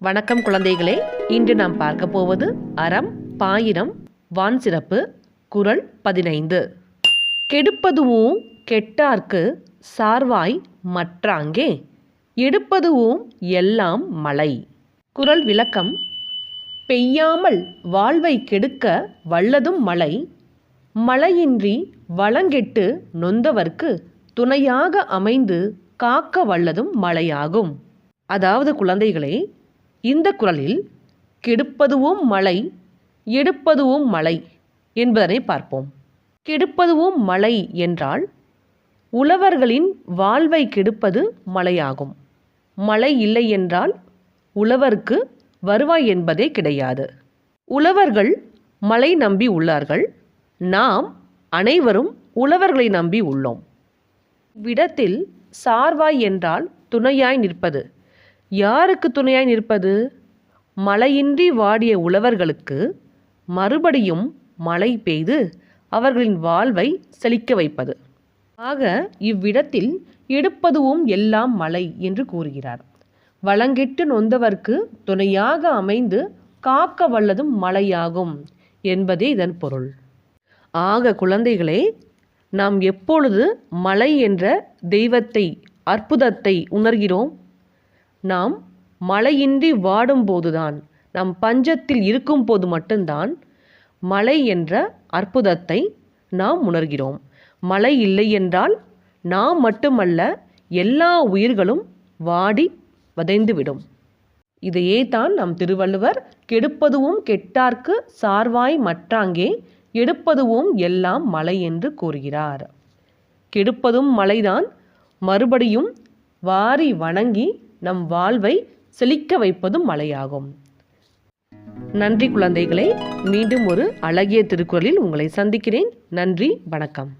வணக்கம் குழந்தைகளே. இன்று நாம் பார்க்க போவது அறம் பாயிரம் வான் சிறப்பு குறள் பதினைந்து. கெடுப்பதுவும் கெட்டார்க்கு சார்வாய் மற்றாங்கே. எடுப்பதுவும் எல்லாம் மழை குறள் விளக்கம். பெய்யாமல் வாழ்வை கெடுக்க வல்லதும் மழை மழையின்றி வளங்கெட்டு நொந்தவர்க்கு துணையாக அமைந்து காக்க வல்லதும் மழையாகும் அதாவது குழந்தைகளே இந்த குரலில் கெடுப்பதுவும் மழை எடுப்பதுவும் மழை என்பதனை பார்ப்போம். கெடுப்பதுவும் மழை என்றால் உழவர்களின் வாழ்வை கெடுப்பது மழையாகும். மழை இல்லை என்றால் உழவருக்கு வருவாய் என்பதே கிடையாது. உழவர்கள் மழை நம்பி உள்ளார்கள். நாம் அனைவரும் உழவர்களை நம்பி உள்ளோம். விடத்தில் சார்வாய் என்றால் துணையாய் நிற்பது. யாருக்கு துணையாய் நிற்பது? மழையின்றி வாடிய உழவர்களுக்கு மறுபடியும் மழை பெய்து அவர்களின் வாழ்வை செழிக்க வைப்பது. ஆக இவ்விடத்தில் எடுப்பதுவும் எல்லாம் மழை என்று கூறுகிறார். வளங்கிட்டு நொந்தவர்க்கு துணையாக அமைந்து காக்க வல்லதும் மழையாகும் என்பதே இதன் பொருள். ஆக குழந்தைகளே நாம் எப்பொழுது மழை என்ற தெய்வத்தை அற்புதத்தை உணர்கிறோம்? நாம் மழையின்றி வாடும்போதுதான் நாம் பஞ்சத்தில் இருக்கும்போது மட்டும்தான் மழை என்ற அற்புதத்தை நாம் உணர்கிறோம். மழை இல்லை என்றால் நாம் மட்டுமல்ல எல்லா உயிர்களும் வாடி வதைந்துவிடும். இதையே தான் நம் திருவள்ளுவர் கெடுப்பதுவும் கெட்டார்க்கு சார்வாய் மற்றாங்கே எடுப்பதுவும் எல்லாம் மழை என்று கூறுகிறார். கெடுப்பதும் மழைதான் மறுபடியும் வாரி வணங்கி நம் வாழ்வை செழிக்க வைப்பதும் மழையாகும். நன்றி குழந்தைகளை மீண்டும் ஒரு அழகிய திருக்குறளில் உங்களை சந்திக்கிறேன். நன்றி வணக்கம்.